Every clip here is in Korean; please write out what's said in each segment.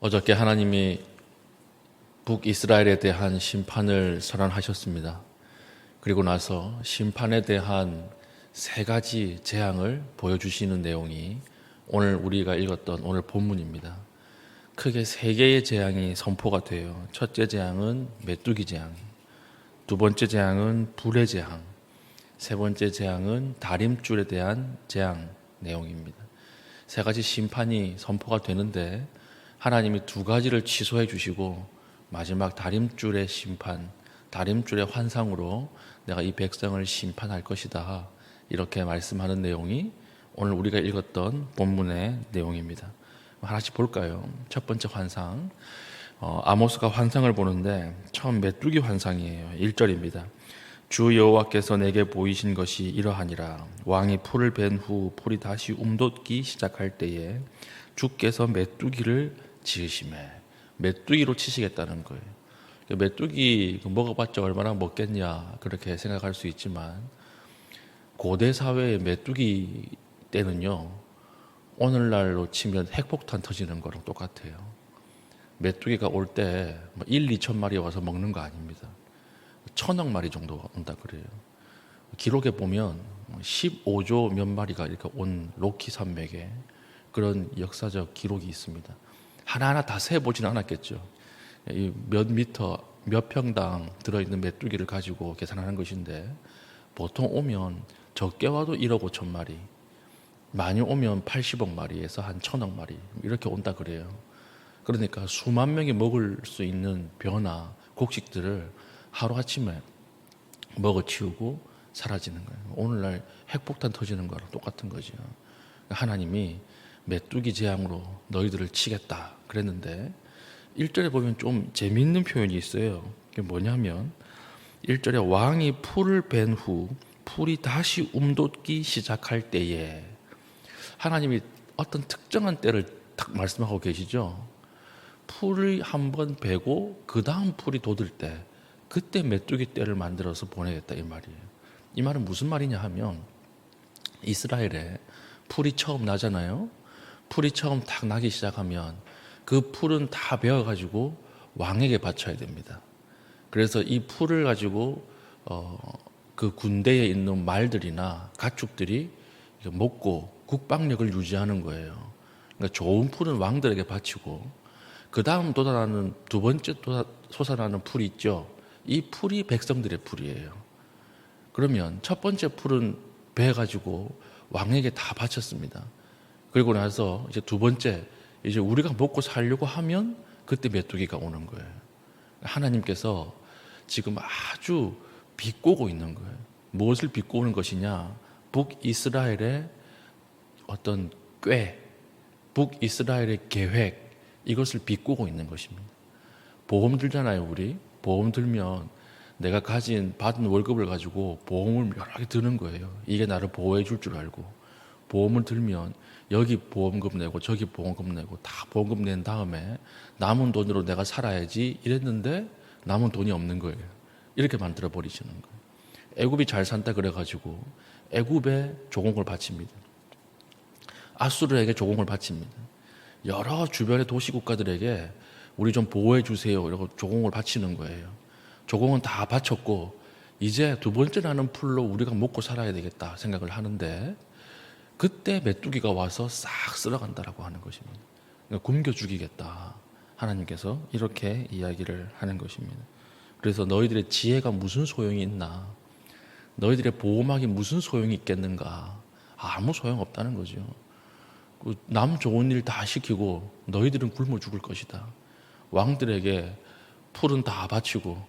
어저께 하나님이 북이스라엘에 대한 심판을 선언하셨습니다. 그리고 나서 심판에 대한 세 가지 재앙을 보여주시는 내용이 오늘 우리가 읽었던 오늘 본문입니다. 크게 세 개의 재앙이 선포가 돼요. 첫째 재앙은 메뚜기 재앙, 두 번째 재앙은 불의 재앙, 세 번째 재앙은 다림줄에 대한 재앙 내용입니다. 세 가지 심판이 선포가 되는데 하나님이 두 가지를 취소해 주시고 마지막 다림줄의 심판, 다림줄의 환상으로 내가 이 백성을 심판할 것이다. 이렇게 말씀하는 내용이 오늘 우리가 읽었던 본문의 내용입니다. 하나씩 볼까요? 첫 번째 환상. 어, 아모스가 환상을 보는데 처음 메뚜기 환상이에요. 1절입니다. 주 여호와께서 내게 보이신 것이 이러하니라 왕이 풀을 벤 후 풀이 다시 움돋기 시작할 때에 주께서 메뚜기를 지으심에 메뚜기로 치시겠다는 거예요. 메뚜기 먹어봤자 얼마나 먹겠냐 그렇게 생각할 수 있지만 고대 사회의 메뚜기 때는요 오늘날로 치면 핵폭탄 터지는 거랑 똑같아요. 메뚜기가 올 때 1, 2천 마리 와서 먹는 거 아닙니다. 천억 마리 정도 온다 그래요. 기록에 보면 15조 몇 마리가 이렇게 온 로키 산맥에 그런 역사적 기록이 있습니다. 하나하나 다 세보지는 않았겠죠. 몇 미터, 몇 평당 들어있는 메뚜기를 가지고 계산하는 것인데 보통 오면 적게 와도 1억 5천 마리, 많이 오면 80억 마리에서 한 천억 마리 이렇게 온다 그래요. 그러니까 수만 명이 먹을 수 있는 변화, 곡식들을 하루아침에 먹어치우고 사라지는 거예요. 오늘날 핵폭탄 터지는 거랑 똑같은 거죠. 하나님이 메뚜기 재앙으로 너희들을 치겠다 그랬는데 1절에 보면 좀 재미있는 표현이 있어요. 그게 뭐냐면 1절에 왕이 풀을 벤 후 풀이 다시 움돋기 시작할 때에 하나님이 어떤 특정한 때를 딱 말씀하고 계시죠. 풀을 한번 베고 그 다음 풀이 돋을 때 그때 메뚜기 떼를 만들어서 보내겠다 이 말이에요. 이 말은 무슨 말이냐 하면 이스라엘에 풀이 처음 나잖아요. 풀이 처음 탁 나기 시작하면 그 풀은 다 베어가지고 왕에게 바쳐야 됩니다. 그래서 이 풀을 가지고 어, 그 군대에 있는 말들이나 가축들이 먹고 국방력을 유지하는 거예요. 그러니까 좋은 풀은 왕들에게 바치고 그 다음 돋아나는 두 번째 솟아나는 풀이 있죠. 이 풀이 백성들의 풀이에요. 그러면 첫 번째 풀은 배 가지고 왕에게 다 바쳤습니다. 그리고 나서 이제 두 번째 이제 우리가 먹고 살려고 하면 그때 메뚜기가 오는 거예요. 하나님께서 지금 아주 비꼬고 있는 거예요. 무엇을 비꼬는 것이냐? 북이스라엘의 어떤 꾀, 북이스라엘의 계획 이것을 비꼬고 있는 것입니다. 보험 들잖아요, 우리. 보험 들면 내가 가진 받은 월급을 가지고 보험을 여러 개 드는 거예요. 이게 나를 보호해 줄 줄 알고 보험을 들면 여기 보험금 내고 저기 보험금 내고 다 보험금 낸 다음에 남은 돈으로 내가 살아야지 이랬는데 남은 돈이 없는 거예요. 이렇게 만들어 버리시는 거예요. 애굽이 잘 산다 그래 가지고 애굽에 조공을 바칩니다. 아수르에게 조공을 바칩니다. 여러 주변의 도시 국가들에게 우리 좀 보호해 주세요. 이러고 조공을 바치는 거예요. 조공은 다 바쳤고 이제 두 번째 나는 풀로 우리가 먹고 살아야 되겠다 생각을 하는데 그때 메뚜기가 와서 싹 쓸어간다라고 하는 것입니다. 그러니까 굶겨 죽이겠다. 하나님께서 이렇게 이야기를 하는 것입니다. 그래서 너희들의 지혜가 무슨 소용이 있나? 너희들의 보호막이 무슨 소용이 있겠는가? 아무 소용 없다는 거죠. 그남 좋은 일 다 시키고 너희들은 굶어 죽을 것이다. 왕들에게 풀은 다 바치고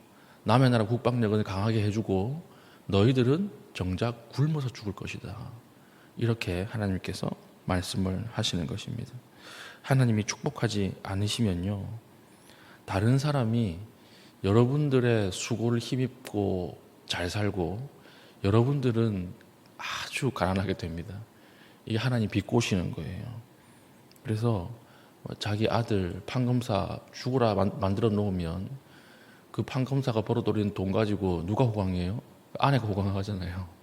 남의 나라 국방력은 강하게 해주고 너희들은 정작 굶어서 죽을 것이다. 이렇게 하나님께서 말씀을 하시는 것입니다. 하나님이 축복하지 않으시면요. 다른 사람이 여러분들의 수고를 힘입고 잘 살고 여러분들은 아주 가난하게 됩니다. 이게 하나님 비꼬시는 거예요. 그래서 자기 아들 판검사 죽으라 만들어 놓으면 그 판검사가 벌어들인 돈 가지고 누가 호강해요? 아내가 호강하잖아요.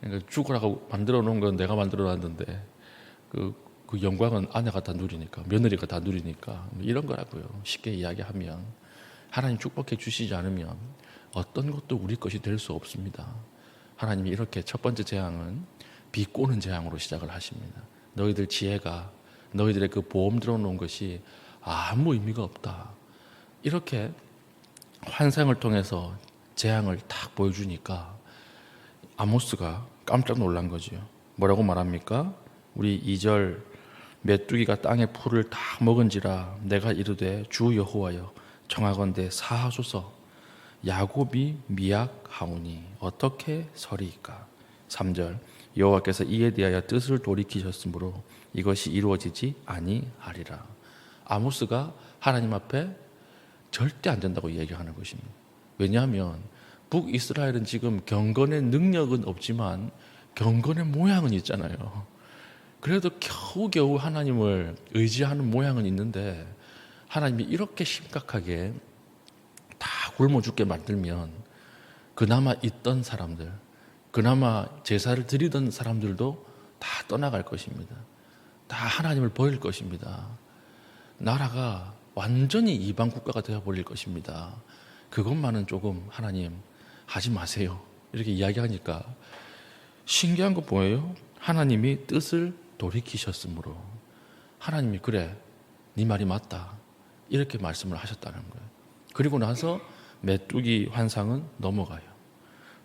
그러니까 죽으라고 만들어 놓은 건 내가 만들어 놨는데 그 그 영광은 아내가 다 누리니까 며느리가 다 누리니까 뭐 이런 거라고요. 쉽게 이야기하면 하나님 축복해 주시지 않으면 어떤 것도 우리 것이 될 수 없습니다. 하나님이 이렇게 첫 번째 재앙은 비 꼬는 재앙으로 시작을 하십니다. 너희들 지혜가 너희들의 그 보험 들어놓은 것이 아무 의미가 없다. 이렇게 환상을 통해서 재앙을 딱 보여주니까 아모스가 깜짝 놀란 거지요. 뭐라고 말합니까? 우리 2절 메뚜기가 땅의 풀을 다 먹은지라 내가 이르되 주 여호와여 청하건대 사하소서 야곱이 미약하오니 어떻게 서리이까 3절 여호와께서 이에 대하여 뜻을 돌이키셨으므로 이것이 이루어지지 아니하리라 아모스가 하나님 앞에 절대 안 된다고 얘기하는 것입니다. 왜냐하면 북이스라엘은 지금 경건의 능력은 없지만 경건의 모양은 있잖아요. 그래도 겨우겨우 하나님을 의지하는 모양은 있는데 하나님이 이렇게 심각하게 다 굶어 죽게 만들면 그나마 있던 사람들, 그나마 제사를 드리던 사람들도 다 떠나갈 것입니다. 다 하나님을 버릴 것입니다. 나라가 완전히 이방 국가가 되어 버릴 것입니다. 그것만은 조금 하나님 하지 마세요. 이렇게 이야기하니까 신기한 거 뭐예요? 하나님이 뜻을 돌이키셨으므로 하나님이 그래 네 말이 맞다 이렇게 말씀을 하셨다는 거예요. 그리고 나서 메뚜기 환상은 넘어가요.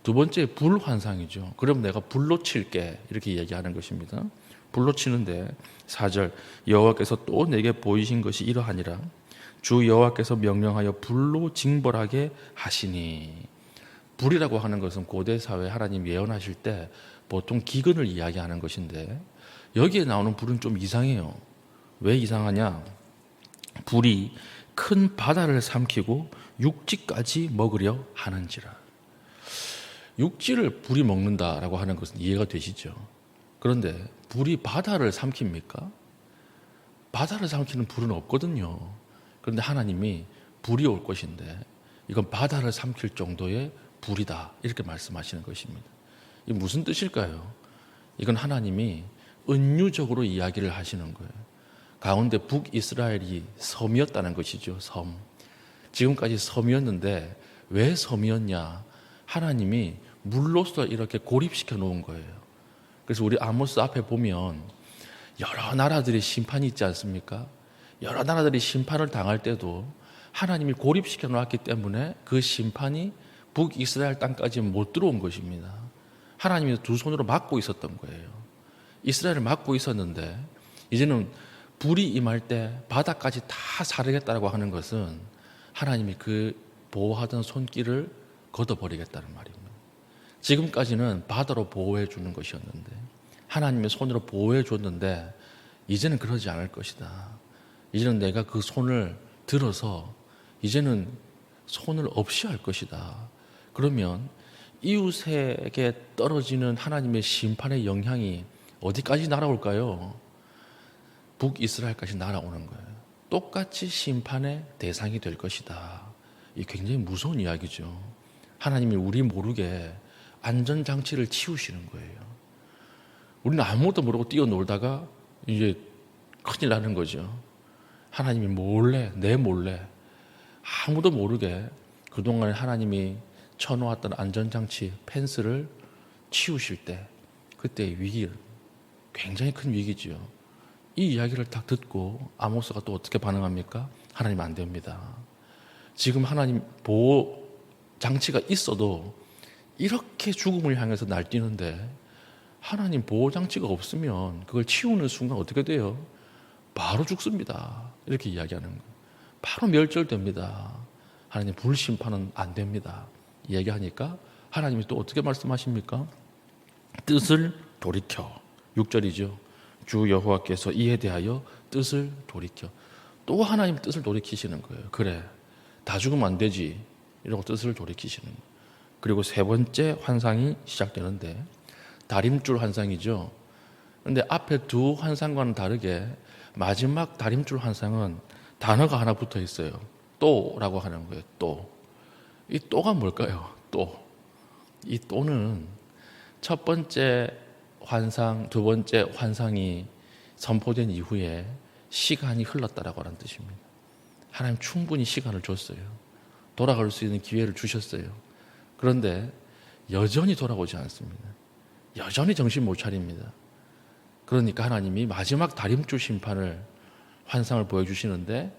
두 번째 불 환상이죠. 그럼 내가 불로 칠게 이렇게 얘기하는 것입니다. 불로 치는데 4절 여호와께서 또 내게 보이신 것이 이러하니라 주 여호와께서 명령하여 불로 징벌하게 하시니 불이라고 하는 것은 고대 사회 하나님 예언하실 때 보통 기근을 이야기하는 것인데 여기에 나오는 불은 좀 이상해요. 왜 이상하냐? 불이 큰 바다를 삼키고 육지까지 먹으려 하는지라. 육지를 불이 먹는다라고 하는 것은 이해가 되시죠? 그런데 불이 바다를 삼킵니까? 바다를 삼키는 불은 없거든요. 그런데 하나님이 불이 올 것인데 이건 바다를 삼킬 정도의 불이다. 이렇게 말씀하시는 것입니다. 이게 무슨 뜻일까요? 이건 하나님이 은유적으로 이야기를 하시는 거예요. 가운데 북이스라엘이 섬이었다는 것이죠. 섬. 지금까지 섬이었는데 왜 섬이었냐? 하나님이 물로서 이렇게 고립시켜 놓은 거예요. 그래서 우리 아모스 앞에 보면 여러 나라들의 심판이 있지 않습니까? 여러 나라들이 심판을 당할 때도 하나님이 고립시켜 놓았기 때문에 그 심판이 북이스라엘 땅까지 못 들어온 것입니다. 하나님이 두 손으로 막고 있었던 거예요. 이스라엘을 막고 있었는데 이제는 불이 임할 때 바다까지 다 사르겠다라고 하는 것은 하나님이 그 보호하던 손길을 걷어버리겠다는 말입니다. 지금까지는 바다로 보호해 주는 것이었는데 하나님의 손으로 보호해 줬는데 이제는 그러지 않을 것이다. 이제는 내가 그 손을 들어서 이제는 손을 없이 할 것이다. 그러면 이웃에게 떨어지는 하나님의 심판의 영향이 어디까지 날아올까요? 북이스라엘까지 날아오는 거예요. 똑같이 심판의 대상이 될 것이다. 이 굉장히 무서운 이야기죠. 하나님이 우리 모르게 안전장치를 치우시는 거예요. 우리는 아무것도 모르고 뛰어놀다가 이제 큰일 나는 거죠. 하나님이 몰래, 내 몰래, 아무도 모르게 그동안 하나님이 쳐놓았던 안전장치, 펜스를 치우실 때, 그때 위기, 굉장히 큰 위기지요. 이 이야기를 딱 듣고 아모스가 또 어떻게 반응합니까? 하나님 안 됩니다. 지금 하나님 보호 장치가 있어도 이렇게 죽음을 향해서 날뛰는데 하나님 보호 장치가 없으면 그걸 치우는 순간 어떻게 돼요? 바로 죽습니다. 이렇게 이야기하는 거예요. 바로 멸절됩니다. 하나님 불심판은 안 됩니다. 얘기하니까 하나님이 또 어떻게 말씀하십니까? 뜻을 돌이켜. 6절이죠. 주 여호와께서 이에 대하여 뜻을 돌이켜. 또 하나님 뜻을 돌이키시는 거예요. 그래. 다 죽으면 안 되지. 이러고 뜻을 돌이키시는 거예요. 그리고 세 번째 환상이 시작되는데 다림줄 환상이죠. 근데 앞에 두 환상과는 다르게 마지막 다림줄 환상은 단어가 하나 붙어 있어요. 또라고 하는 거예요. 또. 이 또가 뭘까요? 또. 이 또는 첫 번째 환상, 두 번째 환상이 선포된 이후에 시간이 흘렀다라고 하는 뜻입니다. 하나님 충분히 시간을 줬어요. 돌아갈 수 있는 기회를 주셨어요. 그런데 여전히 돌아오지 않습니다. 여전히 정신 못 차립니다. 그러니까 하나님이 마지막 다림줄 심판을 환상을 보여주시는데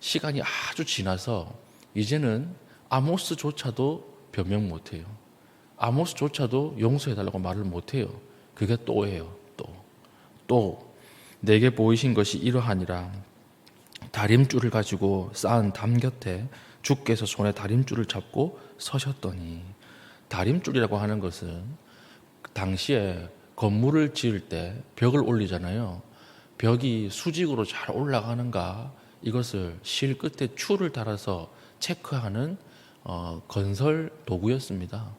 시간이 아주 지나서 이제는 아모스조차도 변명 못해요. 아모스조차도 용서해달라고 말을 못해요. 그게 또예요. 또. 또 내게 보이신 것이 이러하니라 다림줄을 가지고 쌓은 담 곁에 주께서 손에 다림줄을 잡고 서셨더니 다림줄이라고 하는 것은 당시에 건물을 지을 때 벽을 올리잖아요. 벽이 수직으로 잘 올라가는가 이것을 실 끝에 줄을 달아서 체크하는 어, 건설 도구였습니다.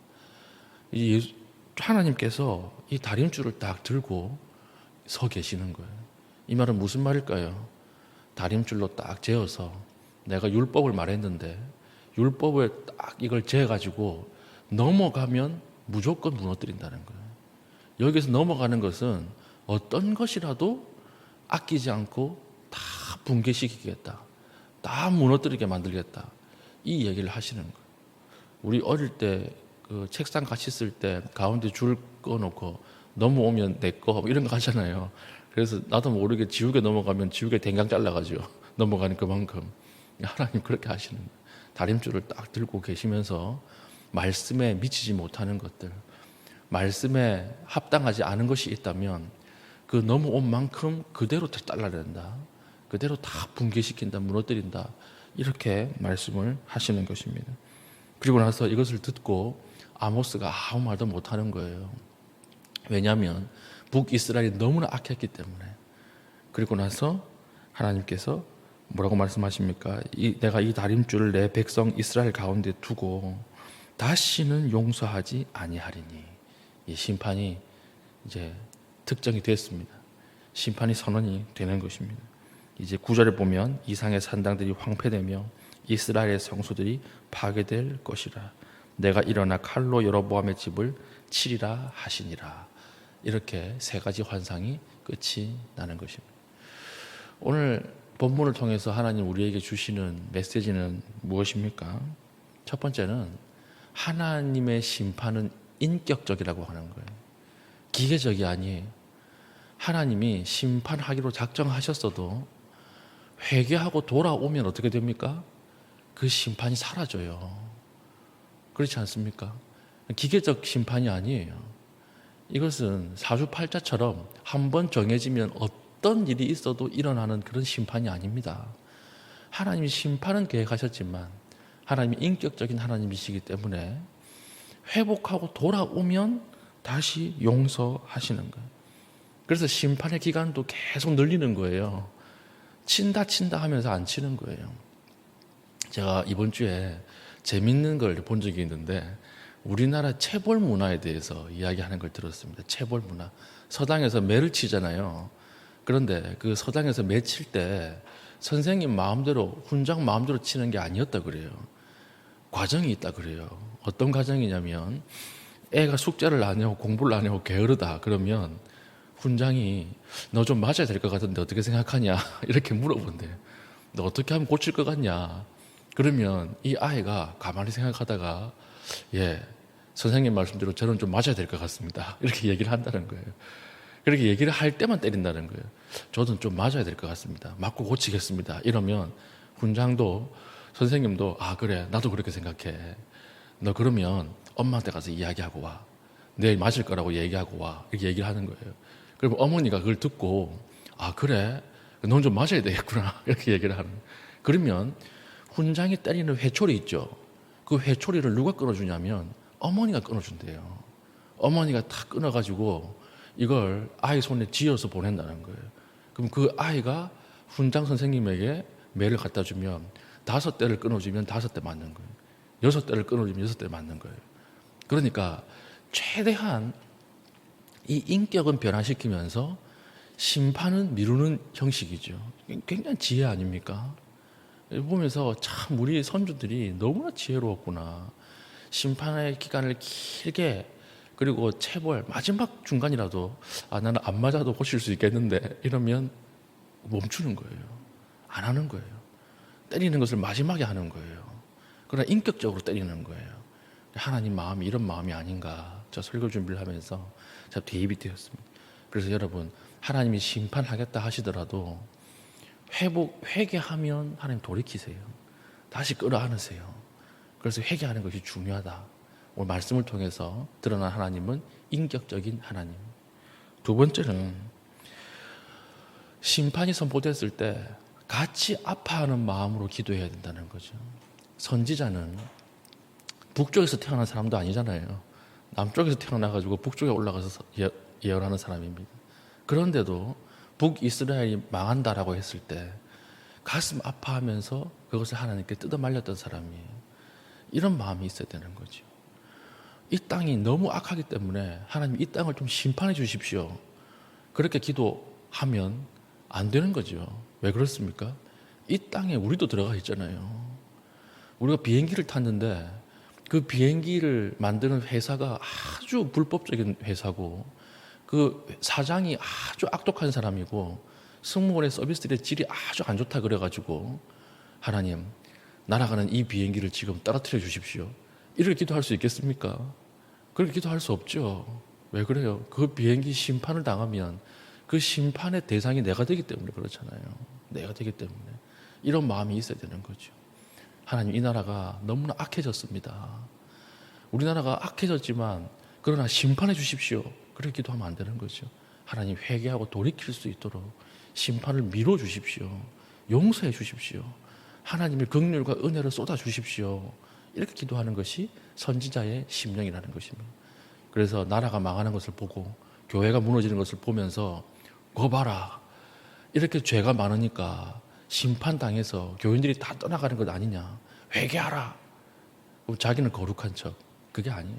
이 예수- 하나님께서 이 다림줄을 딱 들고 서 계시는 거예요. 이 말은 무슨 말일까요? 다림줄로 딱 재어서 내가 율법을 말했는데 율법을 딱 이걸 재가지고 넘어가면 무조건 무너뜨린다는 거예요. 여기서 넘어가는 것은 어떤 것이라도 아끼지 않고 다 붕괴시키겠다. 다 무너뜨리게 만들겠다. 이 얘기를 하시는 거예요. 우리 어릴 때 그 책상 같이 쓸 때 가운데 줄 꺼놓고 넘어오면 내 거 이런 거 하잖아요. 그래서 나도 모르게 지우개 넘어가면 지우개 댕강 잘라가지고 넘어가는 그만큼 하나님 그렇게 하시는 거예요. 다림줄을 딱 들고 계시면서 말씀에 미치지 못하는 것들, 말씀에 합당하지 않은 것이 있다면 그 넘어온 만큼 그대로 다 잘라낸다. 그대로 다 붕괴시킨다, 무너뜨린다. 이렇게 말씀을 하시는 것입니다. 그리고 나서 이것을 듣고 아모스가 아무 말도 못하는 거예요. 왜냐하면 북이스라엘이 너무나 악했기 때문에. 그리고 나서 하나님께서 뭐라고 말씀하십니까? 이, 내가 이 다림줄을 내 백성 이스라엘 가운데 두고 다시는 용서하지 아니하리니. 이 심판이 이제 특정이 됐습니다. 심판이 선언이 되는 것입니다. 이제 구절에 보면 이상의 산당들이 황폐되며 이스라엘의 성소들이 파괴될 것이라. 내가 일어나 칼로 여로보암의 집을 치리라 하시니라. 이렇게 세 가지 환상이 끝이 나는 것입니다. 오늘 본문을 통해서 하나님 우리에게 주시는 메시지는 무엇입니까? 첫 번째는 하나님의 심판은 인격적이라고 하는 거예요. 기계적이 아니에요. 하나님이 심판하기로 작정하셨어도 회개하고 돌아오면 어떻게 됩니까? 그 심판이 사라져요. 그렇지 않습니까? 기계적 심판이 아니에요. 이것은 사주팔자처럼 한 번 정해지면 어떤 일이 있어도 일어나는 그런 심판이 아닙니다. 하나님이 심판은 계획하셨지만 하나님이 인격적인 하나님이시기 때문에 회복하고 돌아오면 다시 용서하시는 거예요. 그래서 심판의 기간도 계속 늘리는 거예요. 친다 친다 하면서 안 치는 거예요. 제가 이번 주에 재밌는 걸 본 적이 있는데 우리나라 체벌 문화에 대해서 이야기하는 걸 들었습니다. 체벌 문화. 서당에서 매를 치잖아요. 그런데 그 서당에서 매 칠 때 선생님 마음대로 훈장 마음대로 치는 게 아니었다 그래요. 과정이 있다 그래요. 어떤 과정이냐면 애가 숙제를 안 해고 공부를 안 해고 게으르다 그러면 훈장이 너 좀 맞아야 될 것 같은데 어떻게 생각하냐 이렇게 물어본대. 너 어떻게 하면 고칠 것 같냐? 그러면 이 아이가 가만히 생각하다가 예 선생님 말씀대로 저는 좀 맞아야 될 것 같습니다 이렇게 얘기를 한다는 거예요. 그렇게 얘기를 할 때만 때린다는 거예요. 저는 좀 맞아야 될 것 같습니다. 맞고 고치겠습니다. 이러면 훈장도 선생님도 아 그래 나도 그렇게 생각해. 너 그러면 엄마한테 가서 이야기하고 와. 내일 맞을 거라고 얘기하고 와. 이렇게 얘기를 하는 거예요. 그러면 어머니가 그걸 듣고 아 그래 넌 좀 맞아야 되겠구나 이렇게 얘기를 하는. 그러면 훈장이 때리는 회초리 있죠. 그 회초리를 누가 끊어주냐면 어머니가 끊어준대요. 어머니가 탁 끊어가지고 이걸 아이 손에 쥐어서 보낸다는 거예요. 그럼 그 아이가 훈장 선생님에게 매를 갖다 주면 다섯 대를 끊어주면 다섯 대 맞는 거예요. 여섯 대를 끊어주면 여섯 대 맞는 거예요. 그러니까 최대한 이 인격은 변화시키면서 심판은 미루는 형식이죠. 굉장히 지혜 아닙니까? 보면서 참 우리 선주들이 너무나 지혜로웠구나. 심판의 기간을 길게 그리고 체벌 마지막 중간이라도 아 나는 안 맞아도 고칠 수 있겠는데 이러면 멈추는 거예요. 안 하는 거예요. 때리는 것을 마지막에 하는 거예요. 그러나 인격적으로 때리는 거예요. 하나님 마음이 이런 마음이 아닌가. 저 설교 준비를 하면서 제가 대입이 되었습니다. 그래서 여러분 하나님이 심판하겠다 하시더라도 회복 회개하면 하나님 돌이키세요. 다시 끌어안으세요. 그래서 회개하는 것이 중요하다. 오늘 말씀을 통해서 드러난 하나님은 인격적인 하나님. 두 번째는 심판이 선포됐을 때 같이 아파하는 마음으로 기도해야 된다는 거죠. 선지자는 북쪽에서 태어난 사람도 아니잖아요. 남쪽에서 태어나가지고 북쪽에 올라가서 예- 예언하는 사람입니다. 그런데도 북이스라엘이 망한다라고 했을 때 가슴 아파하면서 그것을 하나님께 뜯어 말렸던 사람이에요. 이런 마음이 있어야 되는 거죠. 이 땅이 너무 악하기 때문에 하나님 이 땅을 좀 심판해 주십시오. 그렇게 기도하면 안 되는 거죠. 왜 그렇습니까? 이 땅에 우리도 들어가 있잖아요. 우리가 비행기를 탔는데 그 비행기를 만드는 회사가 아주 불법적인 회사고 그 사장이 아주 악독한 사람이고 승무원의 서비스들의 질이 아주 안 좋다 그래가지고 하나님 날아가는 이 비행기를 지금 떨어뜨려 주십시오. 이렇게 기도할 수 있겠습니까? 그렇게 기도할 수 없죠. 왜 그래요? 그 비행기 심판을 당하면 그 심판의 대상이 내가 되기 때문에 그렇잖아요. 내가 되기 때문에 이런 마음이 있어야 되는 거죠. 하나님 이 나라가 너무나 악해졌습니다. 우리나라가 악해졌지만 그러나 심판해 주십시오. 그렇게 기도하면 안 되는 거죠. 하나님 회개하고 돌이킬 수 있도록 심판을 미뤄 주십시오. 용서해 주십시오. 하나님의 긍휼과 은혜를 쏟아 주십시오. 이렇게 기도하는 것이 선지자의 심령이라는 것입니다. 그래서 나라가 망하는 것을 보고 교회가 무너지는 것을 보면서 거 봐라. 이렇게 죄가 많으니까 심판당해서 교인들이 다 떠나가는 것 아니냐. 회개하라. 자기는 거룩한 척. 그게 아니에요.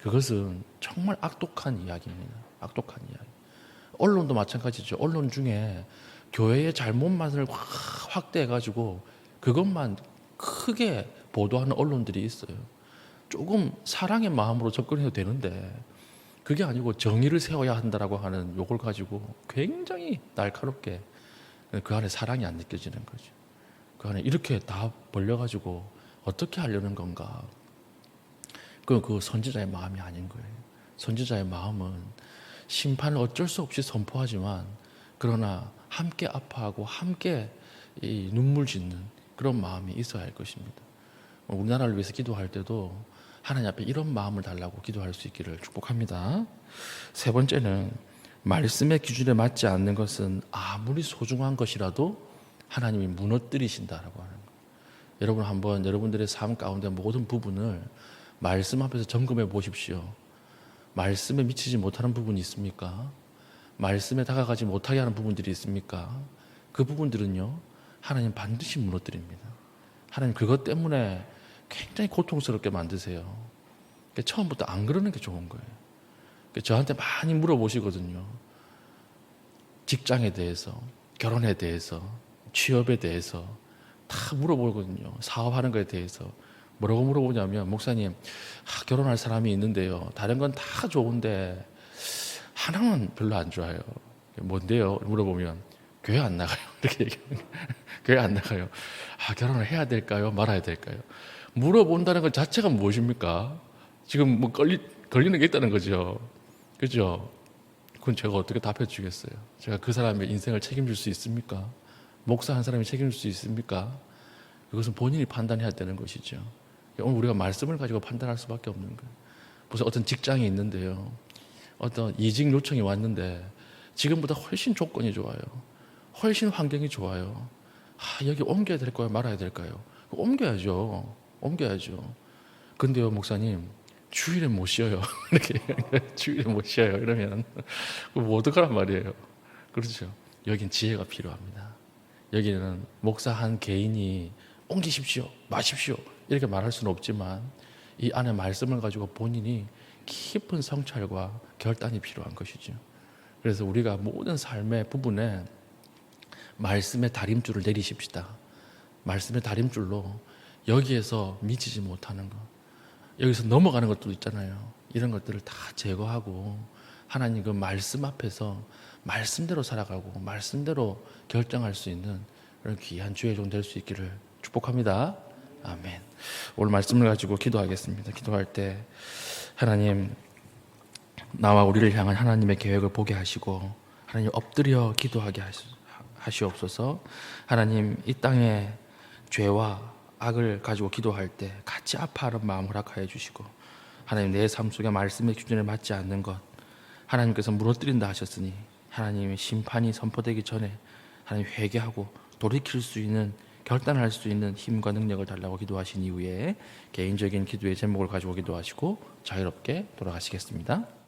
그것은 정말 악독한 이야기입니다. 악독한 이야기. 언론도 마찬가지죠. 언론 중에 교회의 잘못만을 확 확대해가지고 그것만 크게 보도하는 언론들이 있어요. 조금 사랑의 마음으로 접근해도 되는데 그게 아니고 정의를 세워야 한다라고 하는 요걸 가지고 굉장히 날카롭게 그 안에 사랑이 안 느껴지는 거죠. 그 안에 이렇게 다 벌려가지고 어떻게 하려는 건가? 그, 그 선지자의 마음이 아닌 거예요. 선지자의 마음은 심판을 어쩔 수 없이 선포하지만 그러나 함께 아파하고 함께 이 눈물 짓는 그런 마음이 있어야 할 것입니다. 우리나라를 위해서 기도할 때도 하나님 앞에 이런 마음을 달라고 기도할 수 있기를 축복합니다. 세 번째는 말씀의 기준에 맞지 않는 것은 아무리 소중한 것이라도 하나님이 무너뜨리신다라고 하는 거예요. 여러분 한번 여러분들의 삶 가운데 모든 부분을 말씀 앞에서 점검해 보십시오. 말씀에 미치지 못하는 부분이 있습니까? 말씀에 다가가지 못하게 하는 부분들이 있습니까? 그 부분들은요, 하나님 반드시 무너뜨립니다. 하나님 그것 때문에 굉장히 고통스럽게 만드세요. 그러니까 처음부터 안 그러는 게 좋은 거예요. 그러니까 저한테 많이 물어보시거든요. 직장에 대해서, 결혼에 대해서, 취업에 대해서 다 물어보거든요. 사업하는 거에 대해서. 뭐라고 물어보냐면, 목사님, 아, 결혼할 사람이 있는데요. 다른 건 다 좋은데, 하나만 별로 안 좋아요. 뭔데요? 물어보면, 교회 안 나가요. 이렇게 얘기하는. 교회 안 나가요. 아, 결혼을 해야 될까요? 말아야 될까요? 물어본다는 것 자체가 무엇입니까? 지금 뭐 걸리, 걸리는 게 있다는 거죠. 그죠? 그건 제가 어떻게 답해 주겠어요? 제가 그 사람의 인생을 책임질 수 있습니까? 목사 한 사람이 책임질 수 있습니까? 그것은 본인이 판단해야 되는 것이죠. 오늘 우리가 말씀을 가지고 판단할 수밖에 없는 거예요. 무슨 어떤 직장이 있는데요. 어떤 이직 요청이 왔는데 지금보다 훨씬 조건이 좋아요. 훨씬 환경이 좋아요. 아, 여기 옮겨야 될까요? 말아야 될까요? 옮겨야죠. 옮겨야죠. 근데요, 목사님, 주일에 못 쉬어요. 이렇게 주일에 못 쉬어요. 이러면 뭐 어떡하란 말이에요. 그렇죠. 여긴 지혜가 필요합니다. 여기는 목사 한 개인이 옮기십시오, 마십시오 이렇게 말할 수는 없지만 이 안에 말씀을 가지고 본인이 깊은 성찰과 결단이 필요한 것이죠. 그래서 우리가 모든 삶의 부분에 말씀의 다림줄을 내리십시다. 말씀의 다림줄로 여기에서 미치지 못하는 것, 여기서 넘어가는 것도 있잖아요. 이런 것들을 다 제거하고 하나님 그 말씀 앞에서 말씀대로 살아가고 말씀대로 결정할 수 있는 그런 귀한 주의 종 될 수 있기를 축복합니다. 아멘. 오늘 말씀을 가지고 기도하겠습니다. 기도할 때 하나님 나와 우리를 향한 하나님의 계획을 보게 하시고 하나님 엎드려 기도하게 하시- 하시옵소서. 하나님 이 땅에 죄와 악을 가지고 기도할 때 같이 아파하는 마음 허락하여 주시고 하나님 내 삶 속에 말씀의 기준에 맞지 않는 것 하나님께서 무너뜨린다 하셨으니 하나님의 심판이 선포되기 전에 하나님 회개하고 돌이킬 수 있는 결단할 수 있는 힘과 능력을 달라고 기도하신 이후에 개인적인 기도의 제목을 가지고 기도하시고 자유롭게 돌아가시겠습니다.